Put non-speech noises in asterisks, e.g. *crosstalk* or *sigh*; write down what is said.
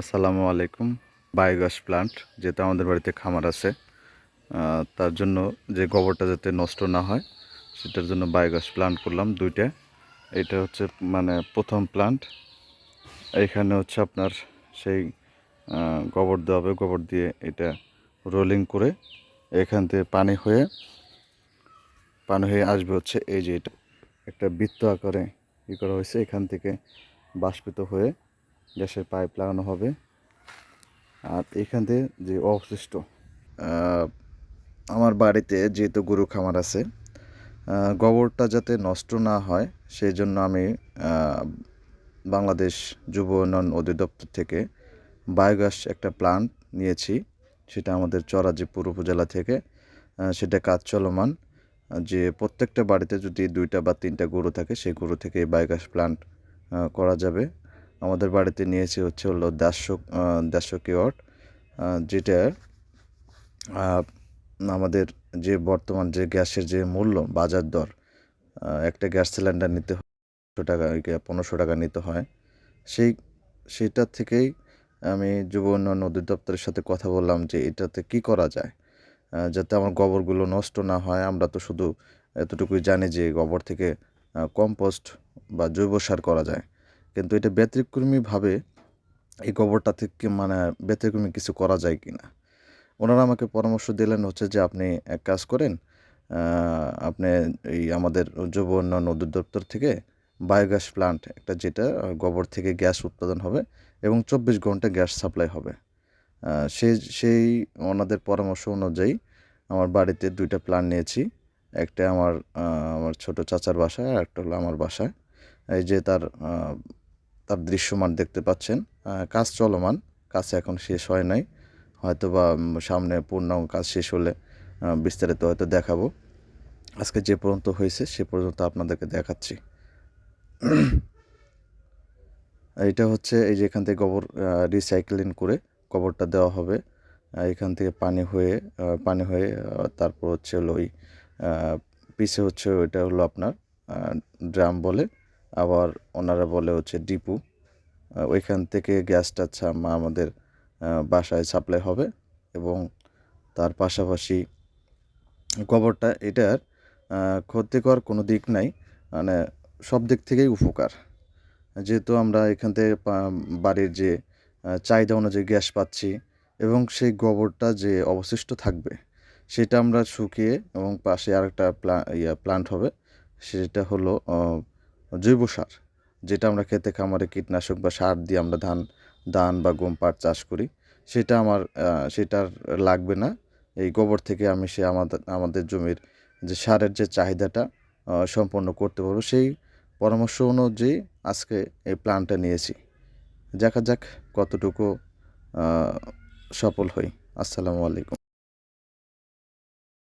আসসালামু আলাইকুম। Biogas plant, যেটা আমাদের বাড়িতে খামার আছে তার জন্য যে গোবরটা যাতে নষ্ট না হয়, সেটার জন্য বায়োগ্যাস প্লান্ট করলাম দুইটা। এটা হচ্ছে মানে প্রথম প্লান্ট। এইখানে হচ্ছে আপনার সেই গোবর দেওয়া হবে, গোবর দিয়ে এটা রোলিং করে এখান থেকে পানি হয়ে পানি হয়ে আসবে হচ্ছে এই যে এটা। একটা বৃত্ত আকারে ই করা হয়েছে, এখান থেকে বাষ্পিত হয়ে গ্যাসের পাইপ লাগানো হবে। আর এখান থেকে যে অবশিষ্ট আমার বাড়িতে যেহেতু গরু খামার আছে গোবরটা যাতে নষ্ট না হয় সেই জন্য আমি বাংলাদেশ যুব উন্নয়ন অধিদপ্তর থেকে বায়োগ্যাস একটা প্লান্ট নিয়েছি। সেটা আমাদের চরাজিপুর উপজেলা থেকে সেটা কাজ চলমান। যে প্রত্যেকটা বাড়িতে যদি দুইটা বা তিনটা গরু থাকে, সেই গরু থেকে বায়োগ্যাস প্লান্ট করা যাবে। আমাদের বাড়িতে নিয়েছি হচ্ছে হলো দেড়শো দেড়শো কিওয়াট যেটা আমাদের যে বর্তমান যে গ্যাসের যে মূল্য, বাজার দর একটা গ্যাস সিলিন্ডার নিতে টাকা পনেরোশো টাকা নিতে হয়। সেই সেটার থেকেই আমি যুব উন্নয়ন অধিদপ্তরের সাথে কথা বললাম যে এটাতে কি করা যায় যাতে আমার গোবরগুলো নষ্ট না হয়। আমরা তো শুধু এতটুকুই জানি যে গোবর থেকে কম্পোস্ট বা জৈব সার করা যায়। কিন্তু এটা ব্যতিক্রমীভাবে এই গোবরটা থেকে মানে ব্যতিক্রমী কিছু করা যায় কি না ওনারা আমাকে পরামর্শ দিলেন হচ্ছে যে, আপনি এক কাজ করেন আপনি এই আমাদের যুব উন্নয়ন অধিদপ্তর থেকে বায়োগ্যাস প্লান্ট একটা যেটা গোবর থেকে গ্যাস উৎপাদন হবে এবং চব্বিশ ঘণ্টা গ্যাস সাপ্লাই হবে। সেই সেই ওনাদের পরামর্শ অনুযায়ী আমার বাড়িতে দুইটা প্ল্যান নিয়েছি, একটা আমার আমার ছোট চাচার বাসায় আর একটা হলো আমার বাসায়। এই যে তার তার দৃশ্যমান দেখতে পাচ্ছেন। কাজ চলমান, কাজ এখন শেষ হয় নাই। হয়তো বা সামনে পূর্ণ কাজ শেষ হলে বিস্তারিত হয়তো দেখাবো। আজকে যে পর্যন্ত হয়েছে, সে পর্যন্ত আপনাদেরকে দেখাচ্ছি। *clears throat* এটা হচ্ছে এই যে এখান থেকে গোবর রিসাইক্লিং করে গোবরটা দেওয়া হবে। এখান থেকে পানি হয়ে পানি হয়ে তারপর হচ্ছে হলো ওই পিছে হচ্ছে ওইটা হলো আপনার ড্রাম বলে। আবার ওনারা বলে হচ্ছে ডিপু। ওইখান থেকে গ্যাসটা আচ্ছা আমাদের বাসায় সাপ্লাই হবে এবং তার পাশাপাশি গোবরটা এটার ক্ষতিকর কোনো দিক নাই মানে সব দিক থেকেই উপকার। যেহেতু আমরা এখান থেকে বাড়ির যে চাহিদা অনুযায়ী গ্যাস পাচ্ছি এবং সেই গোবরটা যে অবশিষ্ট থাকবে সেটা আমরা শুকিয়ে এবং পাশে আরেকটা প্লা ইয়া প্লান্ট হবে, সেটা হলো জৈব সার, যেটা আমরা খেতে খামারে কীটনাশক বা সার দিয়ে আমরা ধান ধান বা গম পাট চাষ করি, সেটা আমার সেটার লাগবে না। এই গোবর থেকে আমি সে আমাদের আমাদের জমির যে সারের যে চাহিদাটা সম্পন্ন করতে পারব, সেই পরামর্শ অনুযায়ী আজকে এই প্ল্যানটা নিয়েছি। দেখা যাক কতটুকু সফল হই। আসসালামু আলাইকুম।